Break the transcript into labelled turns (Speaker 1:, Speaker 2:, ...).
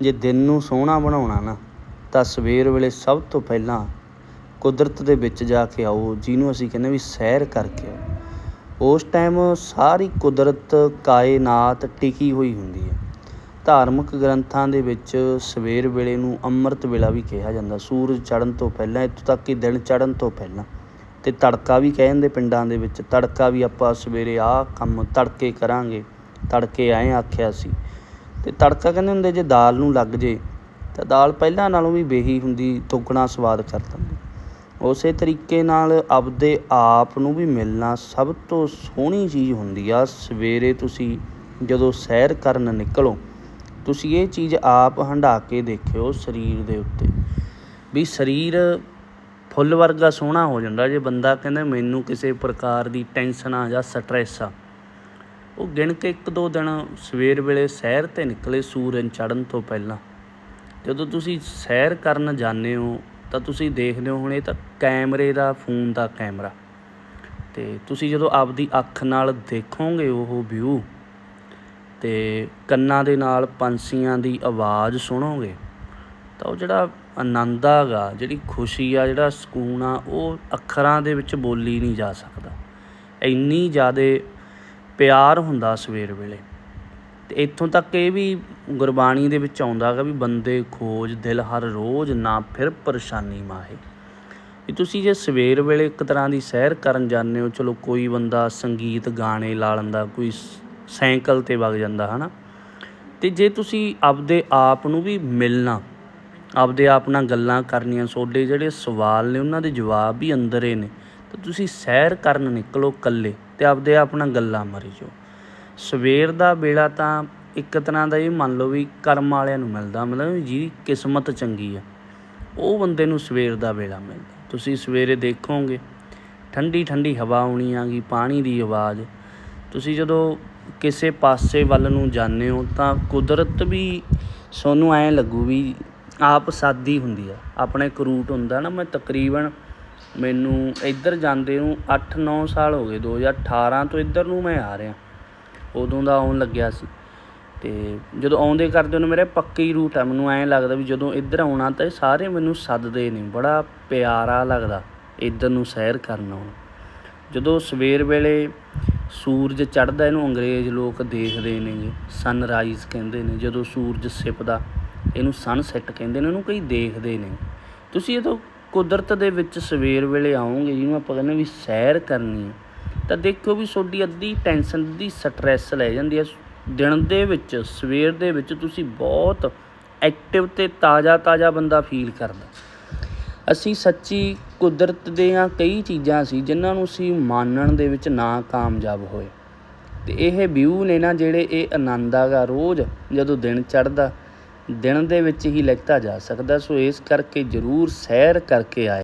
Speaker 1: ਜੇ ਦਿਨ ਨੂੰ ਸੋਹਣਾ ਬਣਾਉਣਾ ਨਾ, ਤਾਂ ਸਵੇਰ ਵੇਲੇ ਸਭ ਤੋਂ ਪਹਿਲਾਂ ਕੁਦਰਤ ਦੇ ਵਿੱਚ ਜਾ ਕੇ ਆਓ, ਜਿਹਨੂੰ ਅਸੀਂ ਕਹਿੰਦੇ ਵੀ ਸੈਰ ਕਰਕੇ ਆਓ। ਉਸ ਟਾਈਮ ਸਾਰੀ ਕੁਦਰਤ ਕਾਇਨਾਤ ਟਿਕੀ ਹੋਈ ਹੁੰਦੀ ਹੈ। ਧਾਰਮਿਕ ਗ੍ਰੰਥਾਂ ਦੇ ਵਿੱਚ ਸਵੇਰ ਵੇਲੇ ਨੂੰ ਅੰਮ੍ਰਿਤ ਵੇਲਾ ਵੀ ਕਿਹਾ ਜਾਂਦਾ। ਸੂਰਜ ਚੜ੍ਹਨ ਤੋਂ ਪਹਿਲਾਂ, ਇੱਥੋਂ ਤੱਕ ਕਿ ਦਿਨ ਚੜ੍ਹਨ ਤੋਂ ਪਹਿਲਾਂ ਅਤੇ ਤੜਕਾ ਵੀ ਕਹਿ ਜਾਂਦੇ ਪਿੰਡਾਂ ਦੇ ਵਿੱਚ, ਤੜਕਾ ਵੀ ਆਪਾਂ ਸਵੇਰੇ ਆਹ ਕੰਮ ਤੜਕੇ ਕਰਾਂਗੇ। ਤੜਕੇ ਐਂ ਆਖਿਆ ਸੀ ਅਤੇ ਤੜਕਾ ਕਹਿੰਦੇ ਹੁੰਦੇ ਜੇ ਦਾਲ ਨੂੰ ਲੱਗ ਜੇ, ਤਾਂ ਦਾਲ ਪਹਿਲਾਂ ਨਾਲੋਂ ਵੀ ਬੇਹੀ ਹੁੰਦੀ ਦੁੱਗਣਾ ਸਵਾਦ ਕਰ ਦਿੰਦੀ। ਉਸੇ ਤਰੀਕੇ ਨਾਲ ਆਪਦੇ ਆਪ ਨੂੰ ਵੀ ਮਿਲਣਾ ਸਭ ਤੋਂ ਸੋਹਣੀ ਚੀਜ਼ ਹੁੰਦੀ ਆ, ਸਵੇਰੇ ਤੁਸੀਂ ਜਦੋਂ ਸੈਰ ਕਰਨ ਨਿਕਲੋ, ਤੁਸੀਂ ਇਹ ਚੀਜ਼ ਆਪ ਹੰਢਾ ਕੇ ਦੇਖਿਓ ਸਰੀਰ ਦੇ ਉੱਤੇ, ਵੀ ਸਰੀਰ ਫੁੱਲ ਵਰਗਾ ਸੋਹਣਾ ਹੋ ਜਾਂਦਾ, ਜੇ ਬੰਦਾ ਕਹਿੰਦਾ ਮੈਨੂੰ ਕਿਸੇ ਪ੍ਰਕਾਰ ਦੀ ਟੈਨਸ਼ਨ ਆ ਜਾਂ ਸਟ੍ਰੈਸ ਆ ਉਹ ਗਿਣ ਕੇ ਇੱਕ ਦੋ ਦਿਨ ਸਵੇਰ ਵੇਲੇ ਸੈਰ ਤੇ ਨਿਕਲੇ ਸੂਰਜ ਚੜ੍ਹਨ ਤੋਂ ਪਹਿਲਾਂ। ਜਦੋਂ ਤੁਸੀਂ ਸੈਰ ਕਰਨ ਜਾਂਦੇ ਹੋ, ਤਾਂ ਤੁਸੀਂ ਦੇਖਦੇ ਹੋ ਹੁਣ ਇਹ ਤਾਂ ਕੈਮਰੇ ਦਾ, ਫੋਨ ਦਾ ਕੈਮਰਾ। ਤੇ ਤੁਸੀਂ ਜਦੋਂ ਆਪਦੀ ਅੱਖ ਨਾਲ ਦੇਖੋਗੇ ਉਹ ਵਿਊ ਤੇ ਕੰਨਾਂ ਦੇ ਨਾਲ ਪੰਛੀਆਂ ਦੀ ਆਵਾਜ਼ ਸੁਣੋਗੇ, ਤਾਂ ਉਹ ਜਿਹੜਾ ਆਨੰਦ ਹੈਗਾ ਜਿਹੜੀ ਖੁਸ਼ੀ ਆ, ਜਿਹੜਾ ਸਕੂਨ ਆ, ਉਹ ਅੱਖਰਾਂ ਦੇ ਵਿੱਚ ਬੋਲੀ ਨਹੀਂ ਜਾ ਸਕਦਾ। ਇੰਨੀ ਜ਼ਿਆਦਾ ਪਿਆਰ ਹੁੰਦਾ ਸਵੇਰ ਵੇਲੇ। ਅਤੇ ਇੱਥੋਂ ਤੱਕ ਇਹ ਵੀ ਗੁਰਬਾਣੀ ਦੇ ਵਿੱਚ ਆਉਂਦਾ ਹੈਗਾ ਵੀ ਬੰਦੇ ਖੋਜ ਦਿਲ ਹਰ ਰੋਜ਼ ਨਾ ਫਿਰ ਪਰੇਸ਼ਾਨੀ ਮਾਹੇ। ਵੀ ਤੁਸੀਂ ਜੇ ਸਵੇਰ ਵੇਲੇ ਇੱਕ ਤਰ੍ਹਾਂ ਦੀ ਸੈਰ ਕਰਨ ਜਾਂਦੇ ਹੋ, ਚਲੋ ਕੋਈ ਬੰਦਾ ਸੰਗੀਤ ਗਾਣੇ ਲਾ ਲੈਂਦਾ, ਕੋਈ ਸਾਈਕਲ ਤੇ ਵਗ ਜਾਂਦਾ, ਹਨਾ? ਤੇ ਜੇ ਤੁਸੀਂ ਆਪਦੇ ਆਪ ਨੂੰ ਵੀ ਮਿਲਣਾ, ਆਪਦੇ ਆਪ ਨਾਲ ਗੱਲਾਂ ਕਰਨੀਆਂ ਤੁਹਾਡੇ ਜਿਹੜੇ ਸਵਾਲ ਨੇ, ਉਹਨਾਂ ਦੇ ਜਵਾਬ ਵੀ ਅੰਦਰ ਹੀ ਨੇ, ਤਾਂ ਤੁਸੀਂ ਸੈਰ ਕਰਨ ਨਿਕਲੋ ਇਕੱਲੇ। ਤੇ ਆਪਦੇ ਆਪ ਨਾਲ ਗੱਲਾਂ ਮਾਰੀ ਜਾਓ। ਸਵੇਰ ਦਾ ਵੇਲਾ ਤਾਂ ਇੱਕ ਤਰ੍ਹਾਂ ਦਾ ਇਹ ਮੰਨ ਲਓ ਵੀ ਕਰਮ ਵਾਲਿਆਂ ਨੂੰ ਮਿਲਦਾ, ਮਤਲਬ ਜਿਹਦੀ ਕਿਸਮਤ ਚੰਗੀ ਆ। ਉਹ ਬੰਦੇ ਨੂੰ ਸਵੇਰ ਦਾ ਵੇਲਾ ਮਿਲਦਾ। ਤੁਸੀਂ ਸਵੇਰੇ ਦੇਖੋਗੇ, ਠੰਡੀ ਠੰਡੀ ਹਵਾ ਆਉਣੀ ਆਗੀ, ਪਾਣੀ ਦੀ ਆਵਾਜ਼। ਤੁਸੀਂ ਜਦੋਂ ਕਿਸੇ ਪਾਸੇ ਵੱਲ ਨੂੰ ਜਾਂਦੇ ਹੋ ਤਾਂ ਕੁਦਰਤ ਵੀ ਤੁਹਾਨੂੰ ਐਂ ਲੱਗੂ ਵੀ ਆਪ ਸਾਦੀ ਹੁੰਦੀ ਆ। ਆਪਣਾ ਇੱਕ ਰੂਟ ਹੁੰਦਾ ਨਾ, ਮੈਂ ਤਕਰੀਬਨ ਮੈਨੂੰ ਇੱਧਰ ਜਾਂਦੇ ਨੂੰ 8-9 ਸਾਲ ਹੋ ਗਏ 2018 ਤੋਂ ਇੱਧਰ ਨੂੰ ਮੈਂ ਆ ਰਿਹਾ। ਉਦੋਂ ਦਾ ਆਉਣ ਲੱਗਿਆ ਸੀ। ਅਤੇ ਜਦੋਂ ਆਉਂਦੇ ਕਰਦੇ ਨੂੰ ਮੇਰੇ ਹੀ ਰੂਟ ਆ। ਮੈਨੂੰ ਐਂ ਲੱਗਦਾ ਵੀ ਜਦੋਂ ਇੱਧਰ ਆਉਣਾ ਤਾਂ ਇਹ ਸਾਰੇ ਮੈਨੂੰ ਸੱਦਦੇ ਨੇ। ਬੜਾ ਪਿਆਰਾ ਲੱਗਦਾ ਇੱਧਰ ਨੂੰ ਸੈਰ ਕਰਨ ਆਉਣਾ। ਜਦੋਂ ਸਵੇਰ ਵੇਲੇ ਸੂਰਜ ਚੜ੍ਹਦਾ, ਇਹਨੂੰ ਅੰਗਰੇਜ਼ ਲੋਕ ਦੇਖਦੇ ਨੇ ਸਨਰਾਈਜ਼ ਕਹਿੰਦੇ ਨੇ। ਜਦੋਂ ਸੂਰਜ ਸਿਪਦਾ, ਇਹਨੂੰ ਸਨਸੈਟ ਕਹਿੰਦੇ ਨੇ, ਇਹਨੂੰ ਕਈ ਦੇਖਦੇ ਨੇ। ਤੁਸੀਂ ਇਹ ਤੋਂ ਕੁਦਰਤ ਦੇ ਵਿੱਚ ਸਵੇਰ ਵੇਲੇ ਆਉਂਗੇ, ਜਿਹਨੂੰ ਆਪਾਂ ਕਹਿੰਦੇ ਵੀ ਸੈਰ ਕਰਨੀ ਹੈ। ਤਾਂ ਦੇਖੋ ਵੀ ਤੁਹਾਡੀ ਅੱਧੀ ਟੈਨਸ਼ਨ ਦੀ ਸਟ੍ਰੈਸ ਲੈ ਜਾਂਦੀ ਹੈ। ਦਿਨ ਦੇ ਵਿੱਚ, ਸਵੇਰ ਦੇ ਵਿੱਚ ਤੁਸੀਂ ਬਹੁਤ ਐਕਟਿਵ ਤੇ ਤਾਜ਼ਾ ਤਾਜ਼ਾ ਬੰਦਾ ਫੀਲ ਕਰਦਾ। ਅਸੀਂ ਸੱਚੀ ਕੁਦਰਤ ਦੀਆਂ ਕਈ ਚੀਜ਼ਾਂ ਸੀ, ਜਿਨ੍ਹਾਂ ਨੂੰ ਅਸੀਂ ਮਾਨਣ ਦੇ ਵਿੱਚ ਨਾ ਕਾਮਯਾਬ ਹੋਏ। ਤੇ ਇਹ ਵਿਊ ਨੇ ਨਾ ਜਿਹੜੇ ਇਹ ਆਨੰਦ ਆਗਾ ਰੋਜ਼ ਜਦੋਂ ਦਿਨ ਚੜ੍ਹਦਾ ਦਿਨ ਦੇ ਵਿੱਚ ਹੀ ਲਿਖਤਾ ਜਾ ਸਕਦਾ ਸੋ ਇਸ ਕਰਕੇ ਜ਼ਰੂਰ ਸੈਰ ਕਰਕੇ ਆਏ